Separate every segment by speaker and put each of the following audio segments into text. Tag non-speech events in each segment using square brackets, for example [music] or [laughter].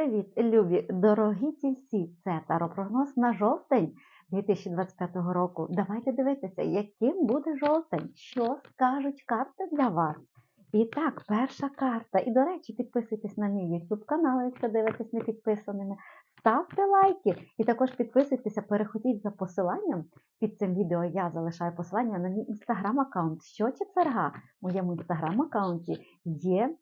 Speaker 1: Привіт, любі, дорогі тільці! Це таропрогноз на жовтень 2025 року. Давайте дивитися, яким буде жовтень, що скажуть карти для вас. І так, перша карта. І, до речі, підписуйтесь на мій YouTube канал, якщо дивитесь не підписаними. Ставте лайки і також підписуйтеся, переходіть за посиланням. Під цим відео я залишаю посилання на мій інстаграм-аккаунт. Щочетверга в моєму інстаграм-аккаунті є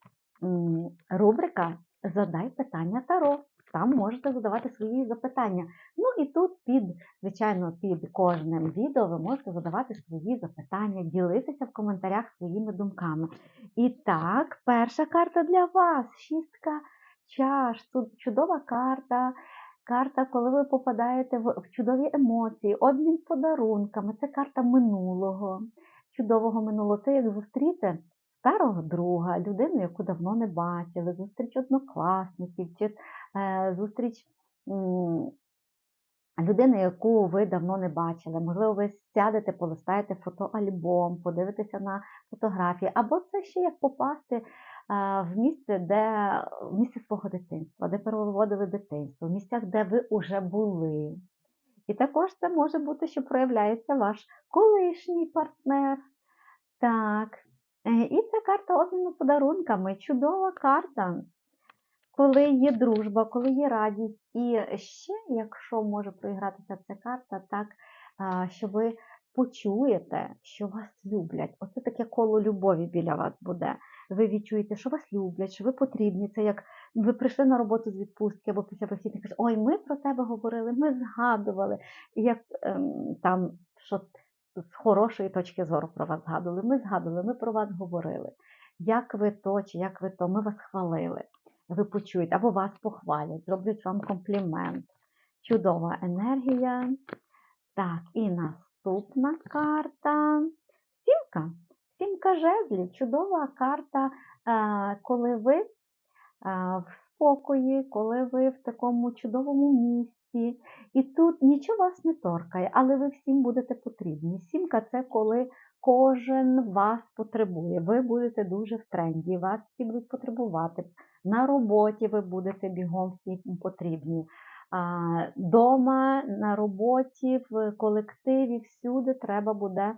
Speaker 1: рубрика Задай питання Таро. Там можете задавати свої запитання. Ну і тут під, звичайно, під кожним відео ви можете задавати свої запитання, ділитися в коментарях своїми думками. І так, перша карта для вас. Шістка чаш. Тут чудова карта. Карта, коли ви попадаєте в, чудові емоції, обмін подарунками. Це карта минулого, чудового минулого. Це як зустріти старого друга, людину, яку давно не бачили, зустріч однокласників, чи е, зустріч людини, яку ви давно не бачили. Можливо, ви сядете, полистаєте фотоальбом, подивитеся на фотографії, або це ще як попасти е, в місце, де в місце свого дитинства, де переводили дитинство, в місцях, де ви вже були. І також це може бути, що проявляється ваш колишній партнер. Так. Е, І це карта обміну подарунками. Чудова карта, коли є дружба, коли є радість. І ще, якщо може проігратися ця карта, так, що ви почуєте, що вас люблять. Оце таке коло любові біля вас буде. Ви відчуєте, що вас люблять, що ви потрібні. Це як ви прийшли на роботу з відпустки або після вихідних, кажуть, ой, ми про тебе говорили, ми згадували. Як ем, там, що з хорошої точки зору про вас згадували. Ми згадували, ми про вас говорили. Як ви то, чи як ви то, ми вас хвалили. Ви почуєте, або вас похвалять, зроблять вам комплімент. Чудова енергія. Так, і наступна карта. Сімка. Сімка жезлів. Чудова карта, е, коли ви е, в спокої, коли ви в такому чудовому місці. І тут нічого вас не торкає, але ви всім будете потрібні. Сімка це коли кожен вас потребує. Ви будете дуже в тренді, вас всі будуть потребувати. На роботі ви будете бігом всім потрібні. Дома, на роботі, в колективі, всюди треба буде.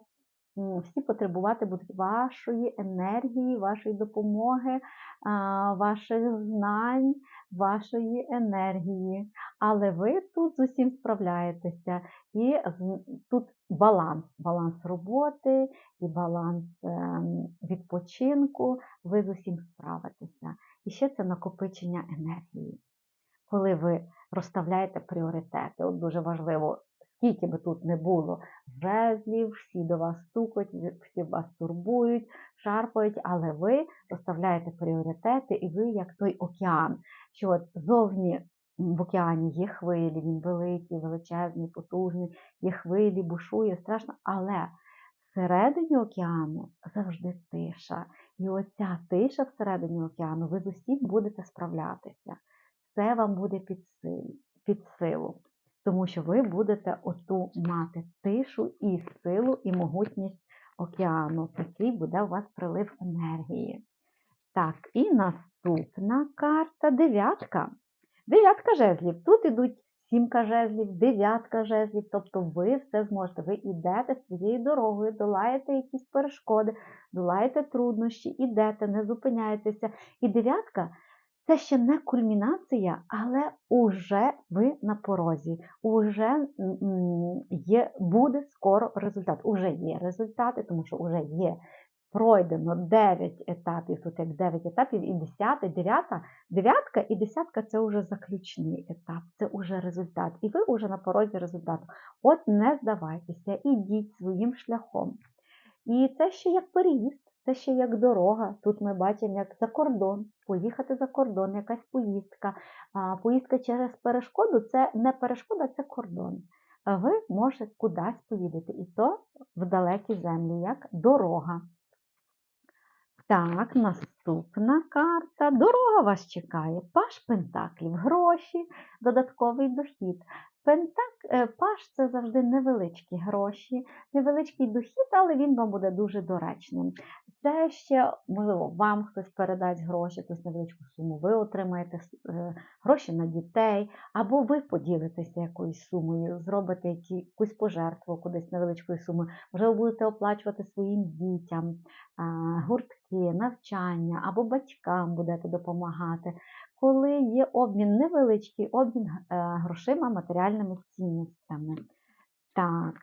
Speaker 1: М, Всі потребувати будуть вашої енергії, вашої допомоги, ваших знань, вашої енергії. Але ви тут з усім справляєтеся. І тут баланс, баланс роботи і баланс ем, відпочинку. Ви з усім справитеся. І ще це накопичення енергії. Коли ви розставляєте пріоритети, от дуже важливо, скільки би тут не було жезлів, всі до вас стукають, всі вас турбують, шарпають, але ви розставляєте пріоритети, і ви як той океан, що от зовні в океані є хвилі, він великий, величезний, потужний, є хвилі, бушує, страшно, але всередині океану завжди тиша. І оця тиша всередині океану, ви з усім будете справлятися. Все вам буде під силу. Тому що ви будете оту мати тишу і силу, і могутність океану. Такий буде у вас прилив енергії. Так, і наступна карта дев'ятка. Дев'ятка жезлів. Тут ідуть сімка жезлів, дев'ятка жезлів, тобто ви все зможете. Ви йдете своєю дорогою, долаєте якісь перешкоди, долаєте труднощі, ідете, не зупиняєтеся. І дев'ятка це ще не кульмінація, але уже ви на порозі, уже є, буде скоро результат. Уже є результати, тому що вже є пройдено 9 етапів, тут як 9 етапів, і 10, 9, дев'ятка і десятка це вже заключний етап, це вже результат. І ви вже на порозі результату. От не здавайтеся, ідіть своїм шляхом. І це ще як переїзд, це ще як дорога. Тут ми бачимо, як за кордон, поїхати за кордон, якась поїздка. Поїздка через перешкоду це не перешкода, це кордон. Ви можете кудись поїдете, і то в далекі землі, як дорога. Так, наступна Наступна карта. Дорога вас чекає. Паш Пентаклів, гроші, додатковий дохід. Пентак, е, паш це завжди невеличкі гроші, невеличкий дохід, але він вам буде дуже доречним. Це ще, можливо, вам хтось передасть гроші, якусь невеличку суму, ви отримаєте е, гроші на дітей, або ви поділитеся якоюсь сумою, зробите якусь пожертву кудись невеличкою сумою. Можливо, будете оплачувати своїм дітям гуртки, навчання, або батькам будете допомагати. Коли є обмін невеличкий обмін е, грошима, матеріальними цінностями. Так,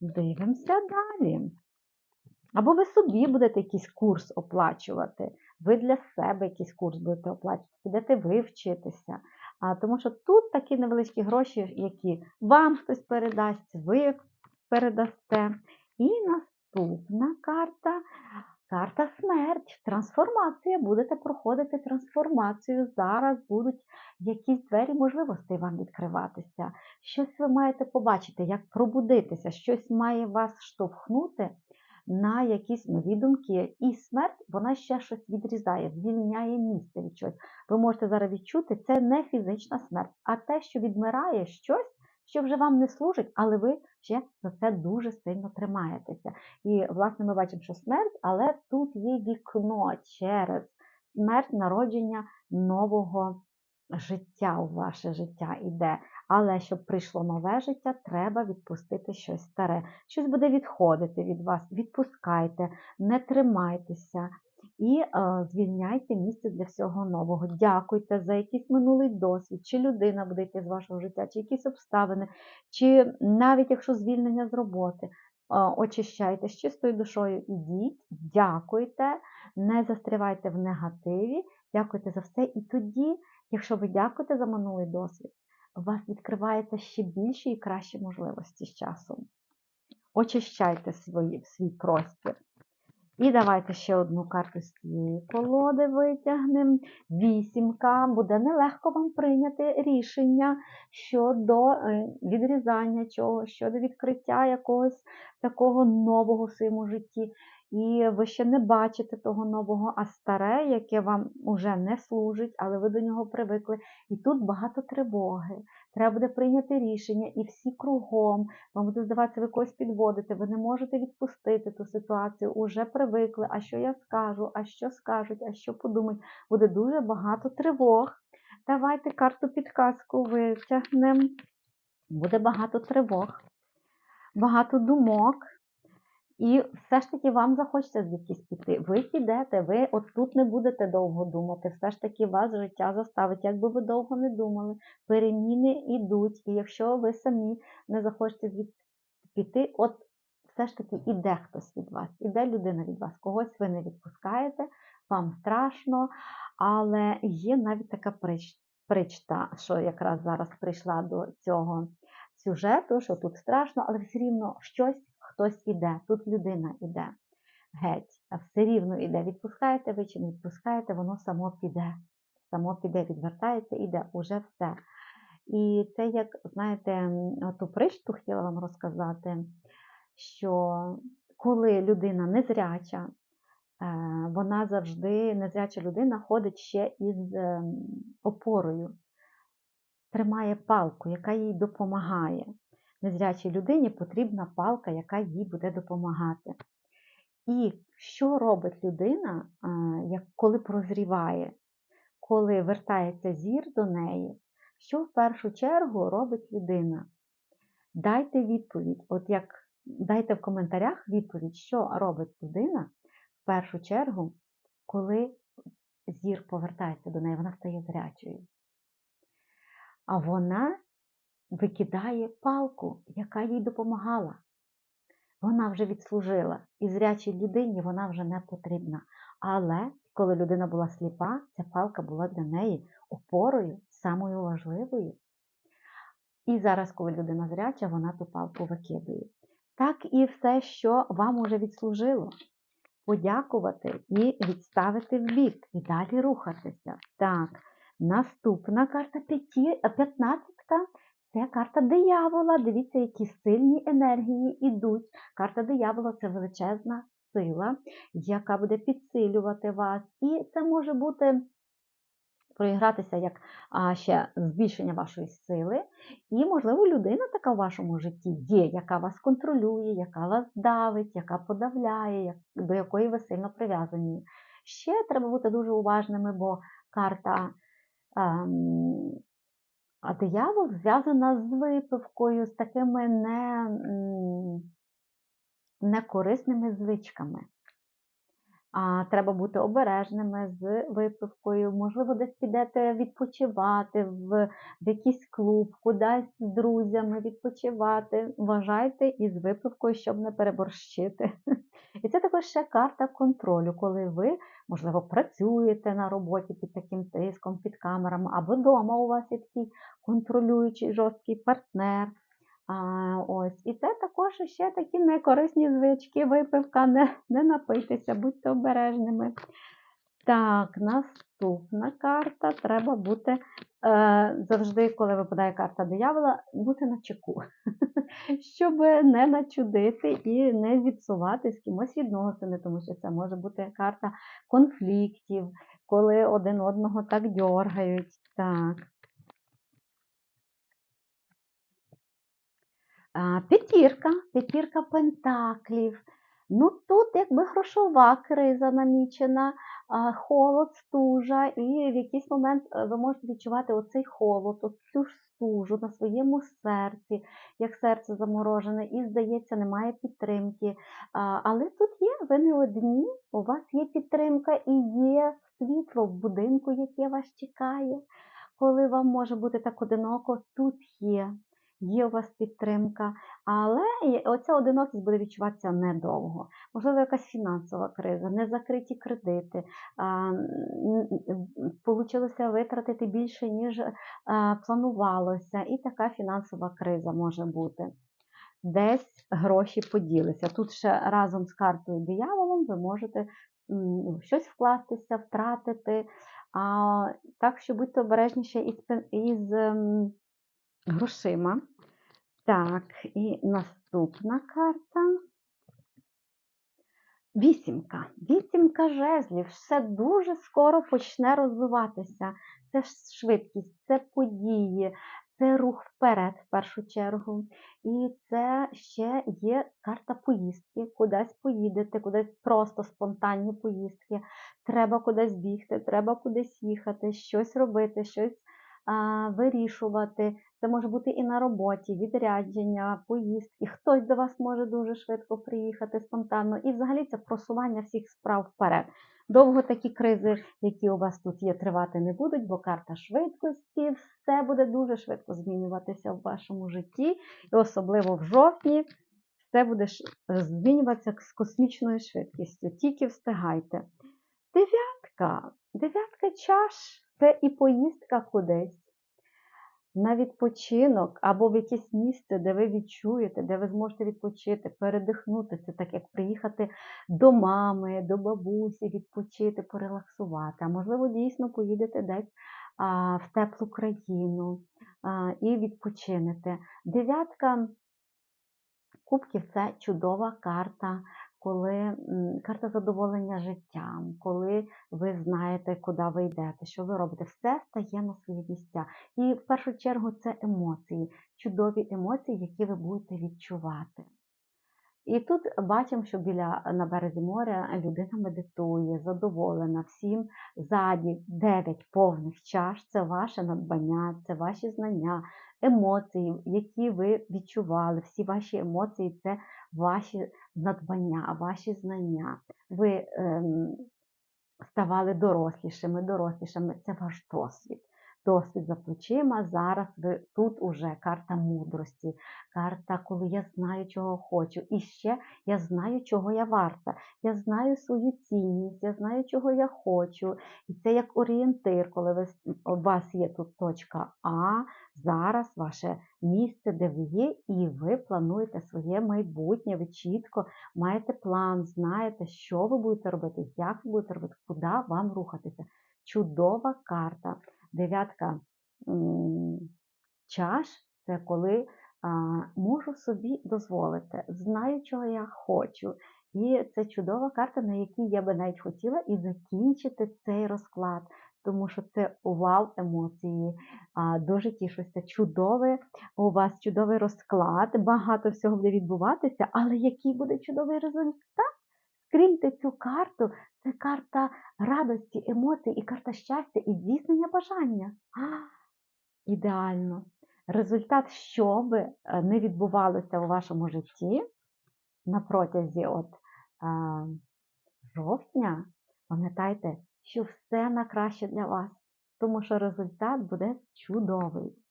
Speaker 1: дивимося далі. Або ви собі будете якийсь курс оплачувати, ви для себе якийсь курс будете оплачувати, підете ви вчитися. А, тому що тут такі невеличкі гроші, які вам хтось передасть, ви передасте. І наступна карта карта смерть, трансформація. Будете проходити трансформацію. Зараз будуть якісь двері можливостей вам відкриватися. Щось ви маєте побачити, як пробудитися, щось має вас штовхнути на якісь нові думки. І смерть, вона ще щось відрізає, звільняє місце від чогось. Ви можете зараз відчути, це не фізична смерть, а те, що відмирає щось, що вже вам не служить, але ви ще за це дуже сильно тримаєтеся. І, власне, ми бачимо, що смерть, але тут є вікно через смерть народження нового життя у ваше життя іде. Але щоб прийшло нове життя, треба відпустити щось старе. Щось буде відходити від вас. Відпускайте, не тримайтеся і е, звільняйте місце для всього нового. Дякуйте за якийсь минулий досвід, чи людина буде йти з вашого життя, чи якісь обставини, чи навіть якщо звільнення з роботи. е, Очищайте з чистою душою, ідіть, дякуйте, не застрявайте в негативі, дякуйте за все. І тоді, якщо ви дякуєте за минулий досвід, у вас відкриваються ще більші і кращі можливості з часом. Очищайте свої, свій простір. І давайте ще одну карту з цієї колоди витягнемо. Вісімка. Буде нелегко вам прийняти рішення щодо е, відрізання чогось, щодо відкриття якогось такого нового в своєму житті. І ви ще не бачите того нового, а старе, яке вам уже не служить, але ви до нього привикли. І тут багато тривоги. Треба буде прийняти рішення, і всі кругом. Вам буде здаватися, ви когось підводите, ви не можете відпустити ту ситуацію, уже привикли, а що я скажу, а що скажуть, а що подумають. Буде дуже багато тривог. Давайте карту підказку витягнемо. Буде багато тривог, багато думок. І все ж таки вам захочеться звідкись піти. Ви підете, ви от тут не будете довго думати. Все ж таки вас життя заставить, якби ви довго не думали. Переміни йдуть. І якщо ви самі не захочете звідти піти, от все ж таки іде хтось від вас, іде людина від вас, когось ви не відпускаєте, вам страшно, але є навіть така прич, причта, що якраз зараз прийшла до цього сюжету, що тут страшно, але все рівно щось хтось іде, тут людина іде. Геть, а все рівно іде. Відпускаєте ви чи не відпускаєте, воно само піде. Само піде, відвертається, іде, уже все. І це як, знаєте, ту причту хотіла вам розказати, що коли людина незряча, е, вона завжди, незряча людина ходить ще із ем, опорою, тримає палку, яка їй допомагає. Незрячій людині потрібна палка, яка їй буде допомагати. І що робить людина, коли прозріває, коли вертається зір до неї, що в першу чергу робить людина? Дайте відповідь, от як дайте в коментарях відповідь, що робить людина в першу чергу, коли зір повертається до неї, вона стає зрячою. А вона викидає палку, яка їй допомагала. Вона вже відслужила, і зрячій людині вона вже не потрібна. Але коли людина була сліпа, ця палка була для неї опорою, самою важливою. І зараз, коли людина зряча, вона ту палку викидає. Так і все, що вам уже відслужило. Подякувати і відставити в бік, і далі рухатися. Так, наступна карта 15. Це карта диявола. Дивіться, які сильні енергії йдуть. Карта диявола це величезна сила, яка буде підсилювати вас. І це може бути проігратися як ще збільшення вашої сили. І, можливо, людина така в вашому житті є, яка вас контролює, яка вас давить, яка подавляє, до якої ви сильно прив'язані. Ще треба бути дуже уважними, бо карта ем, а диявол зв'язана з випивкою, з такими не, некорисними звичками. Треба бути обережними з випивкою. Можливо, десь підете відпочивати в якийсь клуб, кудись з друзями відпочивати. Вважайте із випивкою, щоб не переборщити. [laughs] І це також ще карта контролю, коли ви, можливо, працюєте на роботі під таким тиском, під камерами, або вдома у вас є такий контролюючий жорсткий партнер. А, ось. І це також ще такі некорисні звички, випивка, не, не напитися, будьте обережними. Так, наступна карта. Треба бути е, завжди, коли випадає карта диявола, бути на чеку, [laughs] щоб не начудити і не зіпсувати з кимось відносини, тому що це може бути карта конфліктів, коли один одного так дьоргають. Так. П'ятірка, п'ятірка пентаклів. Ну тут якби грошова криза намічена, холод, стужа, і в якийсь момент е, ви можете відчувати оцей холод, цю ж стужу на своєму серці, як серце заморожене, і, здається, немає підтримки. Але тут є, ви не одні, у вас є підтримка і є світло в будинку, яке вас чекає. Коли вам може бути так одиноко, тут є є у вас підтримка, але оця одинокість буде відчуватися недовго. Можливо, якась фінансова криза, незакриті кредити, Получилося витратити більше, ніж планувалося, і така фінансова криза може бути. Десь гроші поділися. Тут ще разом з картою дияволом ви можете щось вкластися, втратити. А, Так що будьте обережніше із, із ем, грошима. Так, і наступна карта. Вісімка. Вісімка жезлів. Все дуже скоро почне розвиватися. Це ж швидкість, це події, це рух вперед в першу чергу. І це ще є карта поїздки. Кудись поїдете, кудись просто спонтанні поїздки. Треба кудись бігти, треба кудись їхати, щось робити, щось а, вирішувати. Це може бути і на роботі, відрядження, поїздки. Хтось до вас може дуже швидко приїхати спонтанно. І взагалі це просування всіх справ вперед. Довго такі кризи, які у вас тут є, тривати не будуть, бо карта швидкості, все буде дуже швидко змінюватися в вашому житті, і особливо в жовтні. Все буде змінюватися з космічною швидкістю. Тільки встигайте. Дев'ятка. Дев'ятка чаш це і поїздка кудись на відпочинок або в якесь місце, де ви відчуєте, де ви зможете відпочити, передихнути. Це так, як приїхати до мами, до бабусі, відпочити, порелаксувати. А можливо, дійсно поїдете десь а, в теплу країну а, і відпочинете. Дев'ятка кубків це чудова карта коли карта задоволення життям, коли ви знаєте, куди ви йдете, що ви робите, все стає на свої місця. І в першу чергу це емоції, чудові емоції, які ви будете відчувати. І тут бачимо, що біля на березі моря людина медитує, задоволена всім ззаді 9 повних чаш це ваше надбання, це ваші знання, емоції, які ви відчували. Всі ваші емоції це ваші надбання, ваші знання. Ви ем, ставали дорослішими, дорослішими. Це ваш досвід досвід за плечима. Зараз ви тут уже карта мудрості, карта, коли я знаю, чого хочу. І ще я знаю, чого я варта. Я знаю свою цінність, я знаю, чого я хочу. І це як орієнтир, коли ви, у вас є тут точка А, зараз ваше місце, де ви є, і ви плануєте своє майбутнє. Ви чітко маєте план, знаєте, що ви будете робити, як ви будете робити, куди вам рухатися. Чудова карта дев'ятка чаш це коли можу собі дозволити, знаю, чого я хочу. І це чудова карта, на якій я би навіть хотіла і закінчити цей розклад, тому що це вау емоції. Дуже тішуся. Чудовий у вас чудовий розклад, багато всього буде відбуватися, але який буде чудовий результат? Скріньте цю карту, це карта радості, емоцій і карта щастя і здійснення бажання. А, ідеально. Результат, що би е, не відбувалося у вашому житті на протязі от, а, жовтня, пам'ятайте, що все на краще для вас, тому що результат буде чудовий.